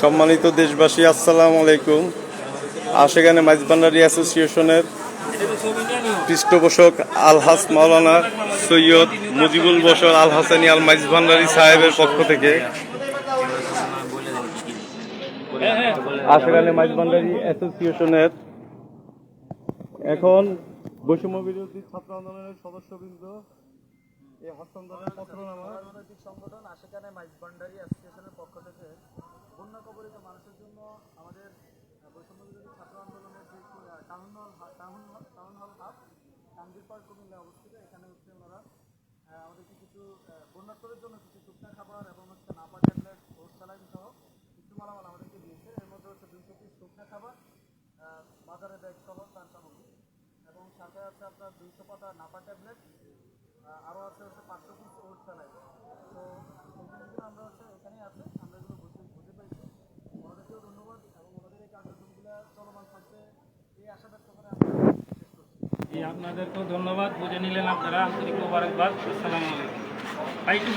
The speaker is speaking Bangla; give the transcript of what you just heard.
সম্মানিত দেশবাসী, আসসালাম আলাইকুম। আশেখানে মাইজবান্ডারি অ্যাসোসিয়েশনের পৃষ্ঠপোষক আলহাস মাওলানা সৈয়দ মুজিবুল বশর আল হাসানি আল মাইজবান্ডারি সাহেবের পক্ষ থেকে আশেখানে মাইজবান্ডারি অ্যাসোসিয়েশনের এখন বৈষম্য বিরোধী ছাত্র আন্দোলনের সদস্যবৃন্দ এই হস্তান্তরের পত্রনামা। সংগঠন আশেখানে মাইজবান্ডারি অ্যাসোসিয়েশনের পক্ষ থেকে মানুষের জন্য আমাদের বৈষম্য ছাত্র আন্দোলনের যে town hall town town hall hub কান্দির পার্ক কুমিল্লা অবস্থিত। এখানে হচ্ছে ওনারা আমাদেরকে কিছু বন্যার্থদের জন্য কিছু শুকনা খাবার এবং হচ্ছে নাপা ট্যাবলেট ওর স্যালাইন সহ কিছু মালামাল আমাদেরকে দিয়েছে। এর মধ্যে হচ্ছে দুইশো পিস শুকনা খাবার বাজারে ব্যাগ সহ তার সামগ্রী এবং সাথে আছে আপনার দুইশো পাতা নাপা ট্যাবলেট আহ, আরও আছে হচ্ছে পাঁচশো পিস ওট চালাই তো আমরা আপনাদেরকেও ধন্যবাদ। বুঝে নিলেন আপনারা। আন্তরিক মোবারকবাদ। আসসালামু আলাইকুম। ভাই একটু